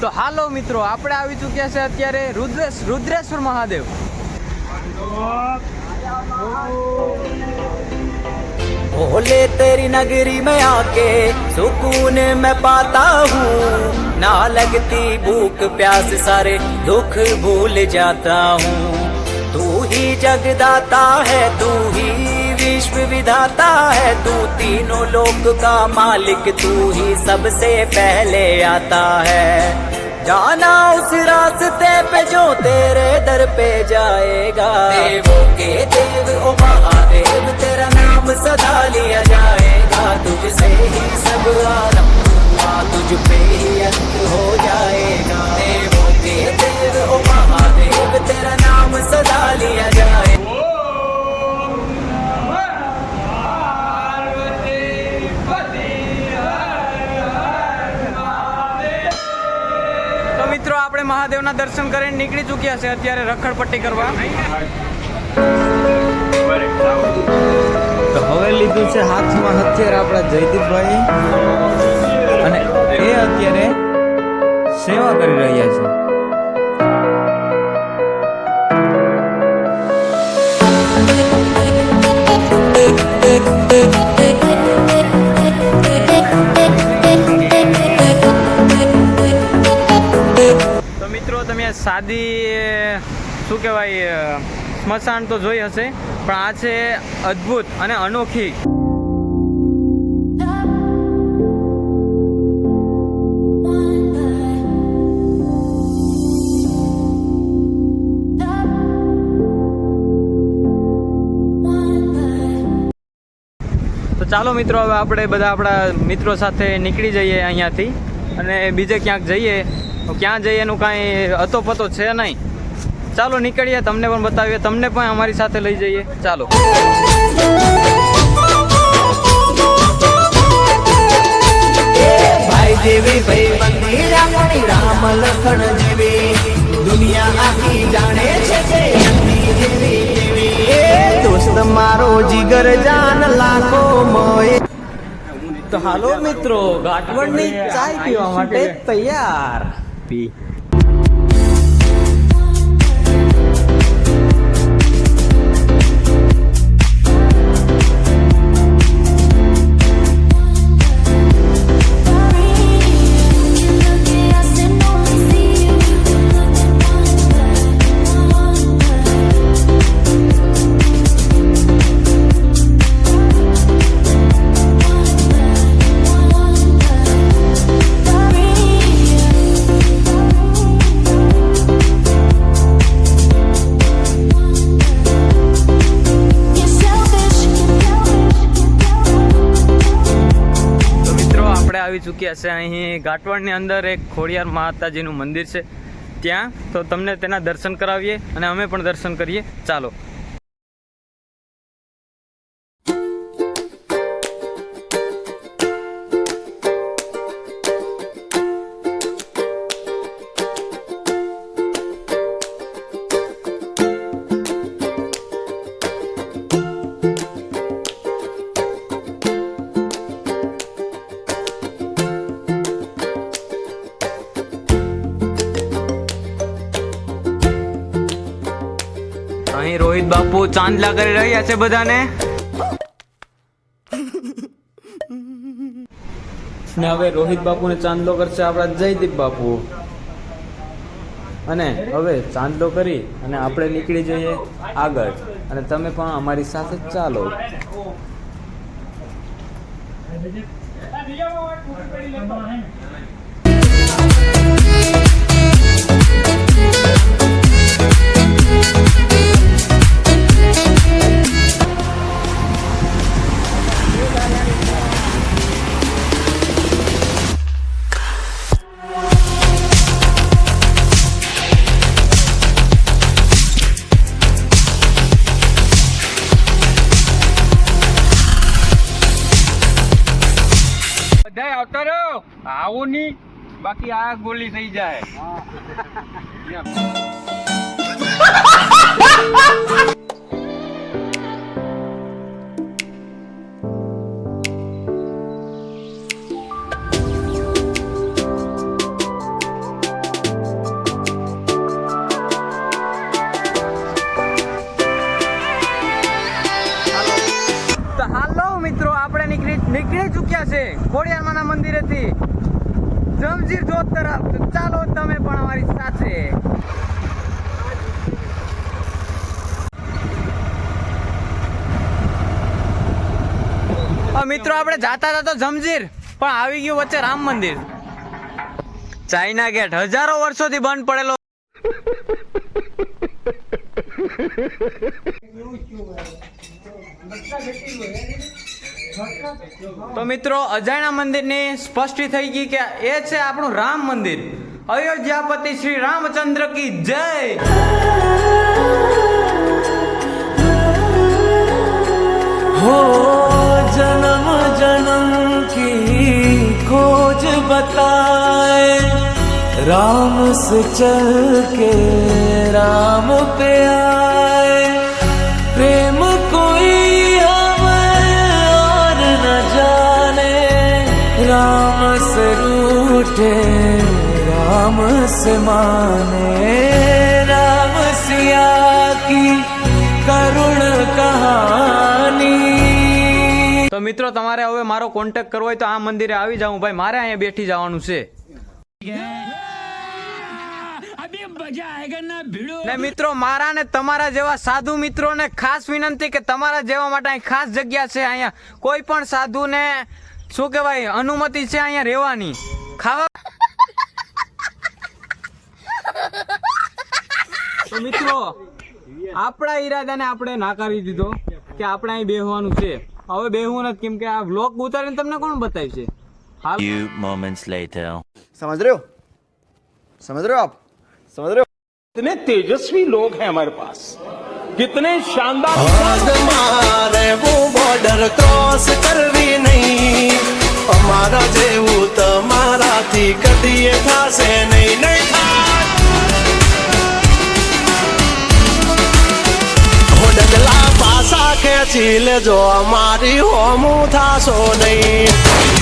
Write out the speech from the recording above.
તો હાલો મિત્રો આપણે આવી ચૂક્યા છે અત્યારે રુદ્રેશ રુદ્રેશ્વર મહાદેવ भोले तेरी नगरी में आके सुकून मैं पाता हूँ ना लगती भूख प्यास सारे दुख भूल जाता हूँ तू ही जगदाता है तू ही विश्व विधाता है तू। तीनों लोक का मालिक तू ही सबसे पहले आता है। जाना उस रास्ते पे जो तेरे दर पे जाएगा। देवों के देव, ओ महादेव, तेरा नाम सदा लिया जाएगा। तुझसे ही सब आरंभ हुआ, तुझ पे ही अंत हो जाएगा। देवों के देव, ओ महादेव, तेरा नाम सदा लिया जाएगा। મહાદેવના દર્શન કરીને નીકળી ચૂક્યા છે અત્યારે રખડપટ્ટી કરવા. હવે લીધું છે હાથમાં હથિયાર આપણા જયદીપભાઈ. અને એ અત્યારે સેવા કરી રહ્યા છે. તો સાદી શું કહેવાય સ્મશાન તો જોઈ હશે, પણ આ છે અદ્ભુત અને અનોખી. ચાલો મિત્રો, હવે આપણે બધા આપણા મિત્રો સાથે નીકળી જઈએ અહીંયાથી અને બીજે ક્યાંક જઈએ. ક્યાં જઈએ એનું કાંઈ અતો પતો છે નહીં. ચાલો નીકળીએ, તમને પણ બતાવીએ, તમને પણ અમારી સાથે લઈ જઈએ. ચાલો. ભાઈ ભાઈ દોસ્ત મારો જીગર જાન લાખો મોય હાલો મિત્રો ગાંઠવણની ચાય પીવા માટે તૈયાર. happy. ચૂક્યા છે અહીં ઘાટવણની અંદર એક ખોડિયાર માતાજીનું મંદિર છે. ત્યાં તો તમને તેના દર્શન કરાવીએ અને અમે પણ દર્શન કરીએ. ચાલો. અહીં રોહિત બાપુ ચાંદલા કરી રહ્યા છે બધાને. ને હવે રોહિત બાપુને ચાંદલો કરશે આપણા જયદીપ બાપુ. અને હવે ચાંદલો કરી અને આપણે નીકળી જઈએ આગળ. અને તમે પણ અમારી સાથે ચાલો. બધા આવતા રહો આવો નહીં. બાકી આ ગોલી થઈ જાય. નીકળી નીકળી ચૂક્યા છે ખોડિયારમાના મંદિરેથી. જમજીર જોત તરફ. ચાલો તમે પણ અમારી સાથે. મિત્રો, આપણે જાતા હતા તો જમજીર, પણ આવી ગયું વચ્ચે રામ મંદિર. China gate. હજારો વર્ષોથી બંધ પડેલો. તો મિત્રો અજાણ્યા મંદિરની સ્પષ્ટી થઈ ગઈ કે એ છે આપણું રામ મંદિર અયોધ્યાપતિ શ્રી રામચંદ્ર કી જય हो जन्म जन्म की खोज बताए राम से चल के राम पे आए रूठे राम से माने राम सिया की करुण कहानी તો મિત્રો તમારે હવે મારો કોન્ટેક્ટ કરવો હોય તો આ મંદિરે આવી જાઉં ભાઈ મારે અહીંયા બેઠી જવાનું છે ને મિત્રો મારા ને તમારા જેવા સાધુ મિત્રોને ખાસ વિનંતી કે તમારા જેવા માટે અહીં ખાસ જગ્યા છે અહીંયા કોઈ પણ સાધુને શું કહેવાય અનુમતિ છે અહીંયા રહેવાની ખાવા તો મિત્રો આપણા ઈરાદાને આપણે નાકારી દીધો કે આપણે અહીં બેહવાનું છે હવે બેહવું નથી કેમ કે આ વ્લોગ ઉતારીને તમને કોણ બતાવશે હાલ few moments later. समझ रहे हो समझ रहे हो आप समझ रहे हो कितने तेजस्वी लोग हैं हमारे पास कितने शानदार મારે હું બોર્ડર ક્રોસ કરવી નહીં અમારા જેવું તમારાથી કદીએ થાશે નહીં નહીં ડગલા પાસા ખેંચી લેજો, અમારી હોમું થાશો નહીં.